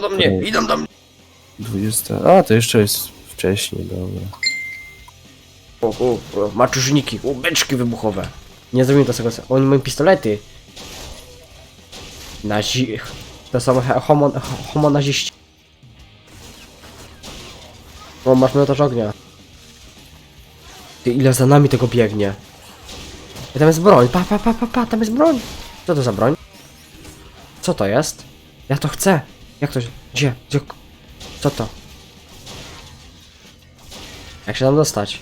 idą do mnie, idą do mnie. 20. A, to jeszcze jest wcześniej, dobra. O, o, o, maczużniki, o, beczki wybuchowe. Nie zrobimy to tego, oni mają pistolety. Nazi... To są he- homo, homo naziści. O, masz miotaż ognia. Ty, ile za nami tego biegnie. I tam jest broń, pa, pa, pa, pa, pa, tam jest broń. Co to za broń? Co to jest? Ja to chcę. Jak to się... Gdzie? Gdzie? Co to? Jak się tam dostać?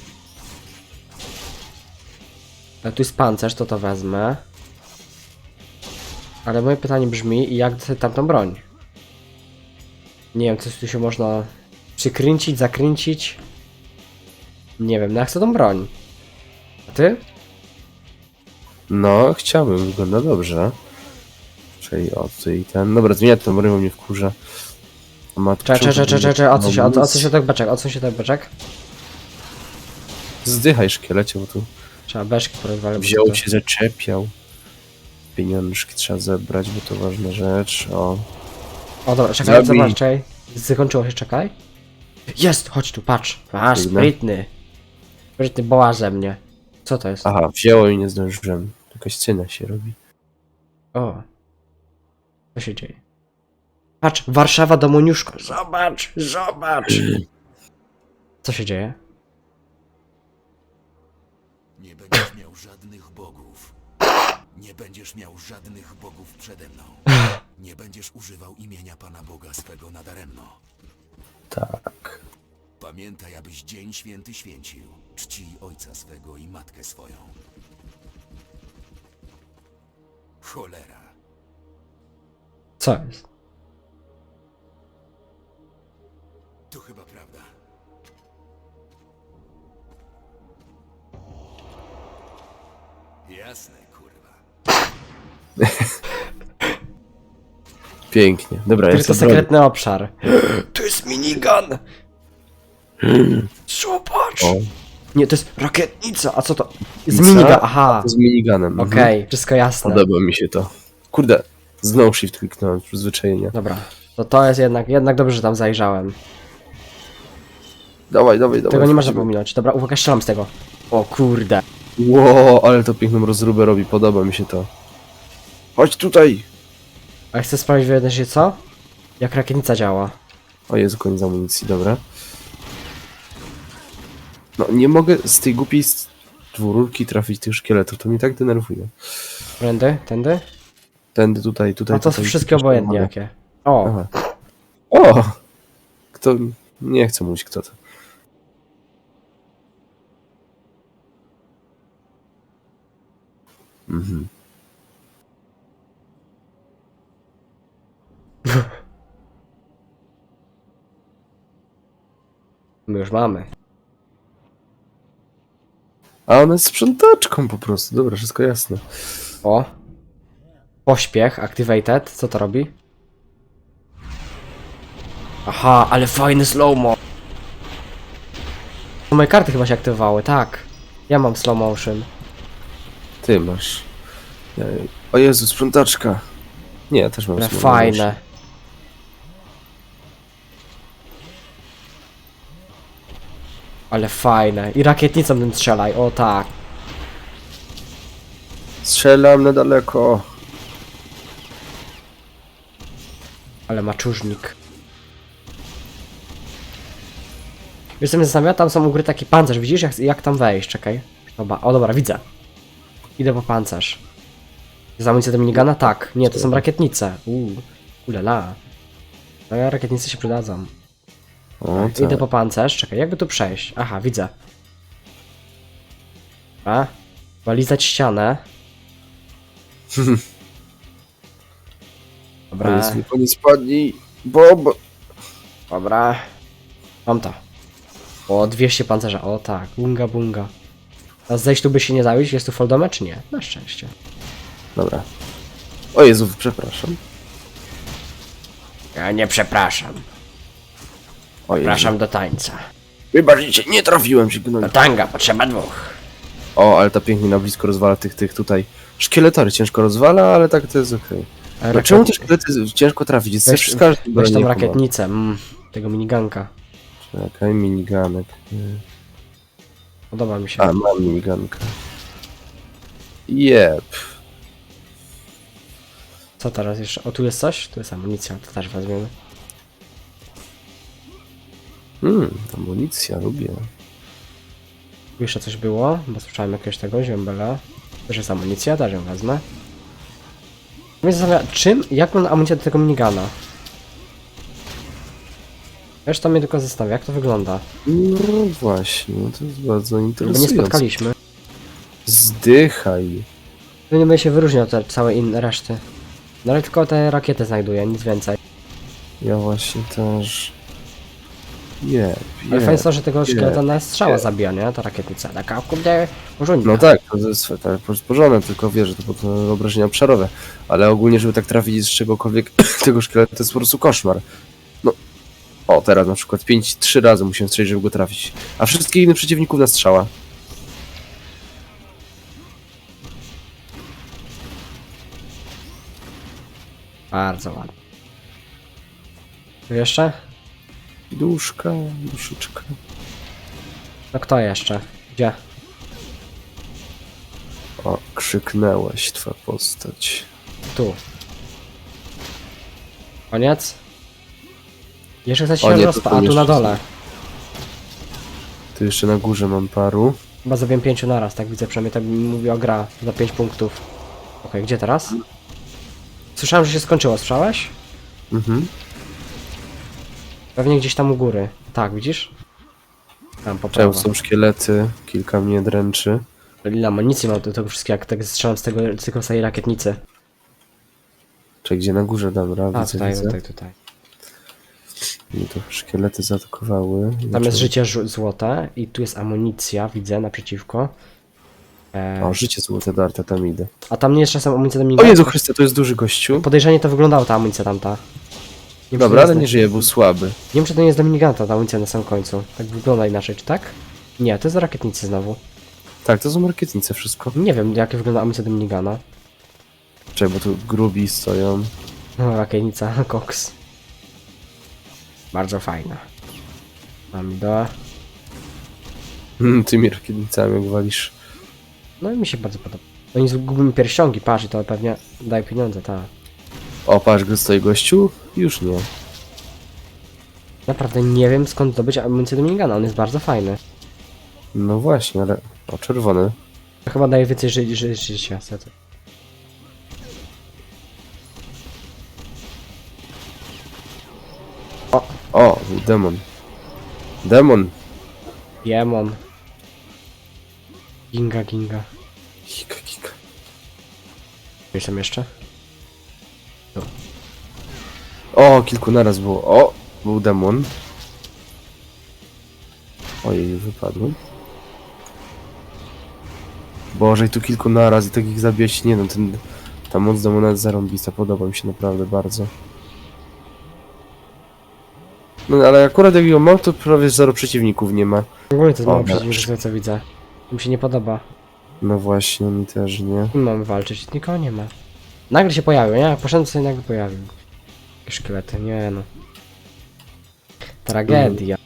Ale tu jest pancerz, to to wezmę. Ale moje pytanie brzmi, jak tamtą broń? Nie wiem, coś tu się można przykręcić, zakręcić. Nie wiem, no ja chcę tą broń. A ty? No, chciałbym, wygląda dobrze. Czyli tutaj ten. Dobra, zmienię ten, bo mnie wkurza. A ma Czekaj, czekaj, czekaj, czekaj, czekaj, odsuń się, od- No, odsuń się od beczek, odsuń się od beczek. Zdychaj szkielecie, bo tu Trzeba beczki porozwalać. bo wziął to- się, zaczepiał. Pieniążki trzeba zebrać, bo to ważna rzecz. O, O dobra, czekaj, Zabij. zobacz, czekaj. Zakończyło się, czekaj. Jest, chodź tu, patrz. Patrz, Biegnę. sprytny. Sprytny boła ze mnie. Co to jest? aha, wzięło i nie zdążyłem. Jakaś scena się robi. O. Co się dzieje? Patrz, Warszawa Domoniuszko. Zobacz, zobacz. Co się dzieje? Nie będziesz miał żadnych bogów. Nie będziesz miał żadnych bogów przede mną. Nie będziesz używał imienia Pana Boga swego nadaremno. Tak. Pamiętaj, abyś dzień święty święcił. Czci ojca swego i matkę swoją. Cholera. Co jest? To chyba prawda. Jasne, kurwa. Pięknie. Dobra, Który jest to to broń. sekretny obszar. To jest minigun! Zobacz! O, Nie, to jest rakietnica, a co to? Z Co? minigun, aha. z miniganem. mhm. Okej, wszystko jasne. Podoba mi się to. Kurde, znowu shift kliknąłem, przyzwyczajenia. Dobra, to to jest jednak, jednak dobrze, że tam zajrzałem. Dawaj, dawaj, dawaj. Tego nie można pominąć. Dobra, uwaga, strzelam z tego. O kurde. Ło, ale to piękną rozróbę robi, podoba mi się to. Chodź tutaj! A chcę sprawdzić się co? Jak rakietnica działa. O Jezu, koniec amunicji, dobra. No, nie mogę z tej głupiej s- dwururki trafić tych szkieletów, to mnie tak denerwuje. Tędy, tędy? Tędy, tutaj, tutaj, A to są tutaj. wszystkie obojętnie jakie. O, Aha. O! Kto... Nie chcę mówić kto to. Mhm. my już mamy. A ona jest sprzątaczką po prostu, dobra, wszystko jasne. O. Pośpiech, activated. Co to robi? Aha, ale fajny slow-mo. Moje karty chyba się aktywowały, tak. Ja mam slow motion. Ty masz. Ja... O Jezu, sprzątaczka. Nie, ja też mam Ale fajne. Ale fajne. I rakietnicą tym strzelaj, o tak. Strzelam na daleko. Ale maczużnik. Wiesz co mnie zastanawia? Tam są u góry taki pancerz, widzisz jak, jak tam wejść? Czekaj. Dobra. O dobra, widzę. Idę po pancerz. Jest amunicja do minigana? Tak. Nie, to są rakietnice. Uuu. Ulala. No ja rakietnice się przydadzą. O, tak. Idę po pancerz. Czekaj, jakby tu przejść? Aha, widzę. A? Walizać ścianę. Dobra. Koniec, mi koniec spadnij. Bob! Dobra. Mam to. O, 200 pancerza. O tak, bunga bunga. A zejść tu by się nie zabić? Jest tu foldome czy nie? Na szczęście. Dobra. O Jezu, przepraszam. Ja nie przepraszam. O Jezu. Przepraszam do tańca. Wybaczcie, nie trafiłem się. Do tanga potrzeba dwóch. O, ale ta pięknie na blisko rozwala tych, tych tutaj. Szkieletory ciężko rozwala, ale tak to jest okej. E, No czemu te szkielety ciężko trafić? Weź, każdy weź tą rakietnicę, mm, tego miniganka. Czekaj, miniganek. Podoba mi się. A, mam minigankę. Jep. Co teraz jeszcze? O, tu jest coś? Tu jest amunicja, to też weźmiemy. Hmm, amunicja, lubię. Tu jeszcze coś było, bo słyszałem jakiegoś tego ziembela. Też jest amunicja, też ją wezmę. Mnie zastanawia, czym, jak wygląda amunicja do tego minigana? Wiesz, to mnie tylko zastanawia, jak to wygląda. No właśnie, to jest bardzo Bo nie interesujące. spotkaliśmy. Zdychaj. To nie będzie się wyróżniał od te całej reszty. No ale tylko te rakiety znajduję, nic więcej. Ja właśnie też. Jep, Ale jep. fajnie jest to, że tego szkieleta na strzała zabija, nie? Ta rakietnica. Taka, kurde, porządnie. No tak, to jest tak porządne, tylko wiesz, że to pod obrażenia obszarowe. Ale ogólnie, żeby tak trafić z czegokolwiek tego szkieletu, to jest po prostu koszmar. No. O, teraz na przykład 5, 3 razy musiałem strzelić, żeby go trafić. A wszystkich innych przeciwników na strzała. Bardzo ładnie. Tu jeszcze? Duszka, duszyczka. No kto jeszcze? Gdzie? O, krzyknęłaś twa postać. Tu. Koniec? Jeszcze chce O się nie, to rozpa... A tu na jeszcze dole. Tu jeszcze na górze mam paru. Chyba zabiłem pięciu naraz, tak widzę, przynajmniej tak mi mówiła gra za 5 punktów. Okej, gdzie teraz? Słyszałem, że się skończyło, słyszałeś? Mhm. Pewnie gdzieś tam u góry. Tak, widzisz? Tam po Czemu prawo. są szkielety, kilka mnie dręczy. Ile amunicji mam do tego wszystkiego, jak tak strzelam z tego, tego samej rakietnicy. Czy gdzie na górze, dobra, A, widzę, tutaj, widzę. tutaj, tutaj. I tu szkielety zaatakowały. Tam Znaczy- jest życie żu- złote i tu jest amunicja, widzę, naprzeciwko. E, O, życie złote do Arta, tam idę. a tam nie jest czasem amunicja do O minigana. Jezu Chryste, to jest duży gościu. Podejrzanie to wyglądała ta amunicja tamta. Nie wiem, Dobra, ale nie żyje, był słaby. nie wiem, czy to nie jest do minigana ta amunicja na samym końcu. Tak wygląda inaczej, czy tak? Nie, to jest rakietnicy znowu. Tak, to są rakietnice wszystko. Nie wiem, jak wygląda amunicja do minigana. Czekaj, bo tu grubi stoją. No, rakietnica, koks. Bardzo fajna. Mam do... Hmm, tymi rakietnicami jak walisz. No i mi się bardzo podoba. Oni zgubią pierścionki, patrz, i to pewnie daje pieniądze, tak. O, patrz, gdzie stoi gościu? Już nie. Naprawdę nie wiem skąd zdobyć amunicję do minigana, on jest bardzo fajny. No właśnie, ale... O, czerwony. To chyba daje więcej ży ży życia, to? O, był demon. Demon! Demon. Ginga, ginga. Hika, hika. Gdzieś tam jeszcze? O, kilku naraz było. O, był demon. Ojej, wypadłem. Boże, i tu kilku naraz i takich zabijać, nie no, ten, ta moc demona jest zarąbista, podoba mi się naprawdę bardzo. No ale akurat jak ją mam, to prawie zero przeciwników nie ma. W ogóle to mało przeciwników, co widzę. Mi się nie podoba. No właśnie, mi też nie. Nie mamy walczyć, nikogo nie ma. Nagle się pojawił, nie? Poszedłem sobie nagle pojawił. Jakieś szkielety, nie no. Tragedia.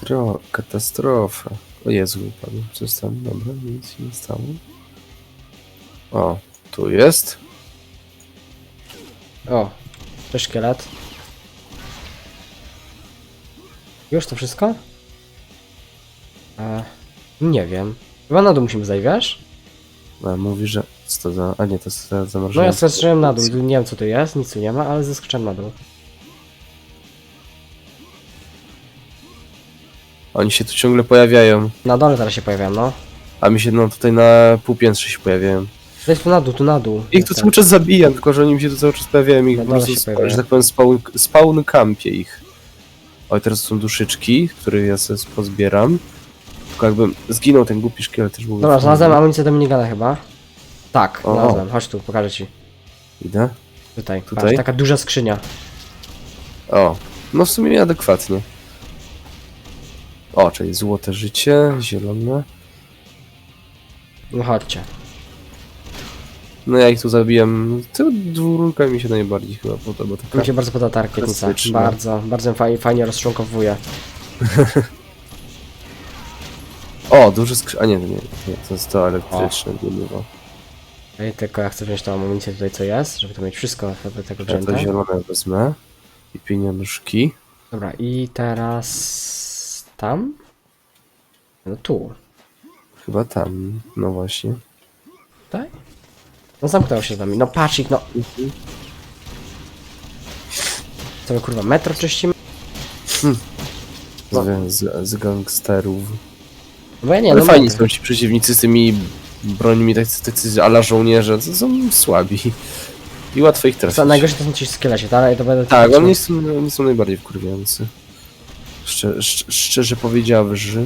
Tro, katastrofa. O Jezu, wypadłem. Co jest tam? Dobra, nic się nie stało. O, tu jest. O, to szkielet. Już to wszystko? E, nie wiem. Chyba na dół musimy zejść, wiesz? A mówi, że. Co to za. A nie, to jest za No ja zeskoczyłem na dół, nie wiem co tu jest, nic tu nie ma, ale zeskoczyłem na dół. Oni się tu ciągle pojawiają. Na dole teraz się pojawiam, no. A mi się no tutaj na półpiętrze się pojawiają. Zejdź tu na dół, tu na dół. Ich tu Jestem. cały czas zabijam, tylko że oni mi się tu cały czas pojawiają i po prostu, się spa, pojawiają. że tak powiem, spawn, spawn kampię ich. Oj, teraz są duszyczki, które ja sobie pozbieram. Tylko jakbym zginął ten głupi szkielet też byłby Dobra, znalazłem amunicję do minigana chyba. Tak, O. znalazłem. Chodź tu, pokażę ci. Idę? Tutaj, Tutaj? Patrz, taka duża skrzynia. O, no w sumie adekwatnie. O, czyli złote życie, zielone. No chodźcie. No ja ich tu zabijam. To dwórka mi się najbardziej chyba podoba. Taka... Mi się bardzo podoba ta rakietnica. Klasyczna. Bardzo, bardzo fajnie, fajnie rozczłonkowuje. O, duży skrzy... A nie, nie, nie, to jest to elektryczne, nie było. Ej, tylko ja chcę wziąć tą amunicję tutaj, co jest, żeby to mieć wszystko do tego Ja to zielone wezmę. I pieniążki. Dobra, i teraz... tam? No tu. Chyba tam, no właśnie. Tak? No zamknęło się z nami. No patrz ich, no. Co my kurwa, metro czyścimy? No. Z, z, z gangsterów. Bo ja nie, Ale no fajni metro. są ci przeciwnicy z tymi brońmi, tacy, tacy ala żołnierze, to są słabi. I łatwo ich trafić. Co najgorsze to są ci szkieleci, tak? to będę... Tak, oni są, oni są najbardziej wkurwiający. Szczerze, szcz- szczerze powiedziawszy.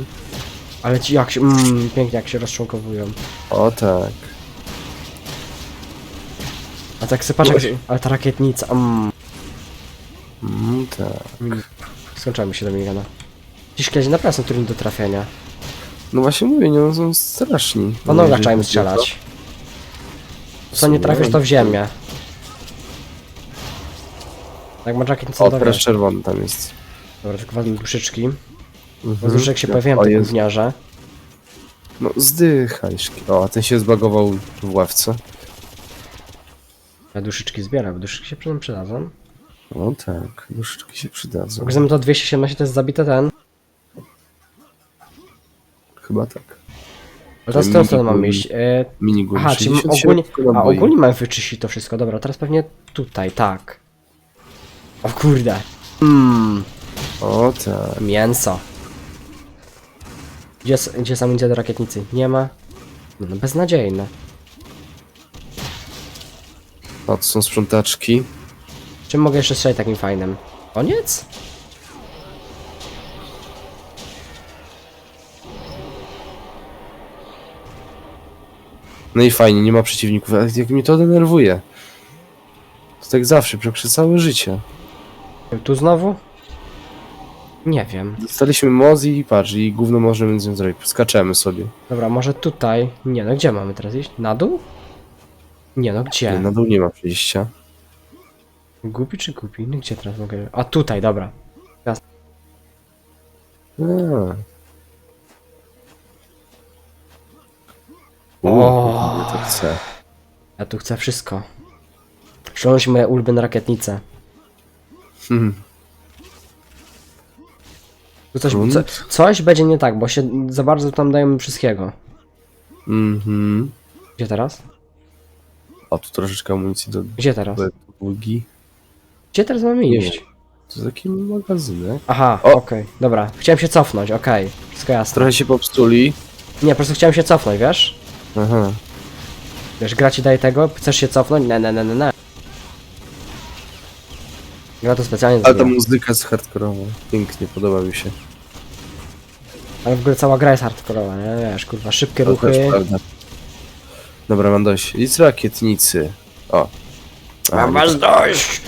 Ale ci jak się, mm, pięknie jak się rozczłonkowują. O tak. A tak sobie patrz, jak, się- ale ta rakietnica, mm, Mm, tak. skończyła mi się do minigana. Ci szkieleci naprawdę są trudni do trafienia. No właśnie mówię, nie, no są straszni. No, nogach jeżeli chodzi o strzelać. Co nie W trafisz, to w ziemię. Jak ma rakietnicę, O, to teraz czerwony tam jest. Dobra, tylko wezmę duszyczki. Bo Mhm. z duszek się Ja- pojawiłem, O te Jezu. gówniarze. No zdychaj. szki- O, a ten się zbagował w ławce. Ja duszyczki zbieram, bo duszyczki się przyda- przydadzą. O tak, nóżyczki się przydadzą. Zamiast to 217 to jest zabite ten. Chyba tak. Teraz tą stronę mam iść. E, Minigun aha, czyli 67 ogólnie, a, ogólnie mam wyczyścić to wszystko. Dobra, teraz pewnie tutaj, tak. O kurde. Mmm, O tak. mięso. Gdzie, s- gdzie sam idzie do rakietnicy? Nie ma. No, no beznadziejne. O, to są sprzątaczki. Czym mogę jeszcze strzelić takim fajnym? Koniec? No i fajnie, nie ma przeciwników. Ale jak mnie to denerwuje. To tak zawsze, przez całe życie. Tu znowu? Nie wiem. Dostaliśmy moc i patrz, i gówno możemy z nią zrobić. Skaczemy sobie. Dobra, może tutaj. Nie, no gdzie mamy teraz iść? Na dół? Nie, no Nie, gdzie? na dół nie ma przejścia. Głupi czy głupi? No gdzie teraz mogę? A tutaj, dobra. A. Uuu, to chcę. Ja tu chcę wszystko. Przyłącz moje ulubione rakietnice. Hmm. Tu coś, Grunt? co, coś będzie nie tak, bo się za bardzo tam dają wszystkiego. Mhm. Gdzie teraz? O, tu troszeczkę amunicji do Gdzie teraz? długi. Gdzie teraz mamy Nie iść? To jest taki magazynek. Aha, O! okej, dobra. Chciałem się cofnąć, okej. Wszystko jasne. Trochę się popsuli. Nie, po prostu chciałem się cofnąć, wiesz? Aha. Wiesz, gra ci daje tego, chcesz się cofnąć? Ne, ne, ne, ne, ne. Gra to specjalnie Ale ta zrobiła. muzyka jest hardkorowa. Pięknie, podoba mi się. Ale w ogóle cała gra jest hardkorowa, nie? Wiesz, kurwa, szybkie To ruchy. też prawda. Dobra, mam dość. I z rakietnicy. O. A, Mam was dość!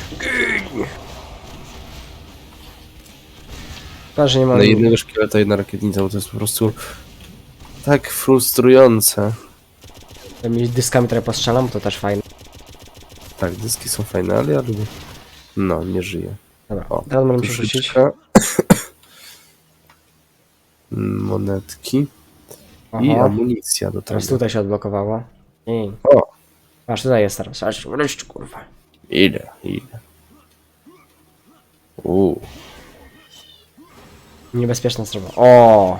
Chyba, że nie mam... na jednego szkieleta jedna rakietnica, bo to jest po prostu tak frustrujące. Tymi dyskami, które postrzelam, to też fajne. Tak, dyski są fajne, ale ja lubię. No, nie żyję. Dobra, O, teraz możemy się rzucić. Różyczka. Monetki. I Aha. amunicja do tego. Teraz tutaj się odblokowało. I... O. Aż tutaj jest teraz. Aż wreszcie, kurwa. Ile, ile. Uuu. Niebezpieczna strefa. O!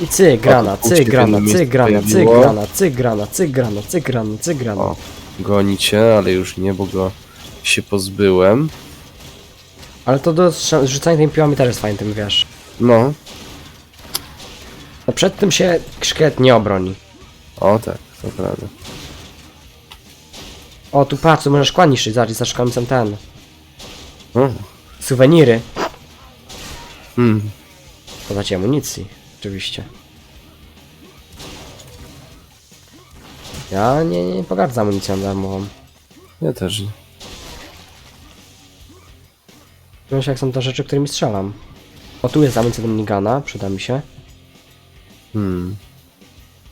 I cyk, grana, tu cyk, się grana, miejsce cyk, grana, cyk, pojawiło. grana, cyk, grana, cyk, grana, cyk, grana, cyk, grana. O. Goni cię, ale już nie, bo go się pozbyłem. Ale to do strze- rzucania tymi piłami też jest fajne, tym wiesz. No. No przed tym się szkielet nie obroni. O tak, to prawda. O, tu patrz, tu możesz szkła niszczyć, zobacz, za są ten. O. Suweniry. Hmm. Podać amunicji, oczywiście. Ja nie, nie pogardzę amunicją darmową. Ja też nie. Wiesz jak są to rzeczy, którymi strzelam. O, tu jest amunicja do minigana, przyda mi się. Hmm.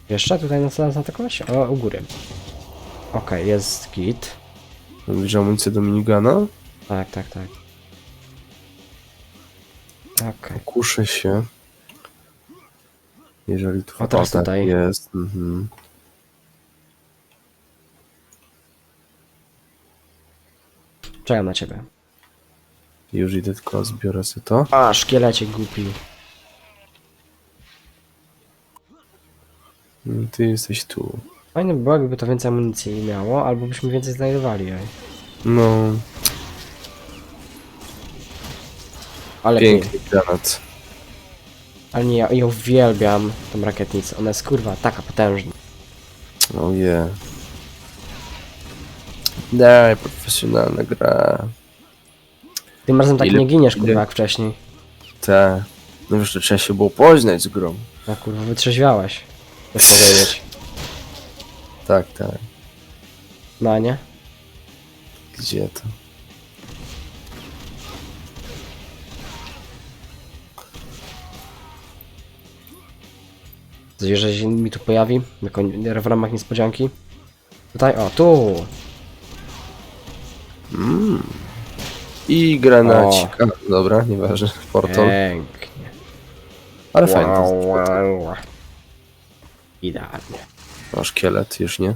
Jeszcze tutaj nas zaatakować? O, u góry. Okej, jest git. Mówisz amunicję do minigana? Tak, tak, tak. Okej. Kuszę się. Jeżeli tu O, teraz tak tutaj. jest. Mhm. Czekam na ciebie. Już idę tylko zbiorę sobie to. A, szkielecie głupi. Mm, Ty jesteś tu. Fajne by było, jakby to więcej amunicji miało, albo byśmy więcej znajdowali jej. No, Ale piękny granat. Ale nie, ja, uwielbiam tą rakietnicę. Ona jest kurwa taka potężna. Oje. Daj, profesjonalna gra. Tym razem tak Ile- nie giniesz ile- kurwa jak wcześniej. Te. No wiesz, to trzeba się było poznać z grą. No kurwa, wytrzeźwiałeś. Chcesz powiedzieć. Tak, tak. No a nie? Gdzie to? Jeżeli się mi tu pojawi, jako w ramach niespodzianki. Tutaj, o, tu! I granacik. A, dobra, nieważne. Portal. Pięknie. Ale fajnie. Wow, wow, wow. Idealnie. No, szkielet już nie.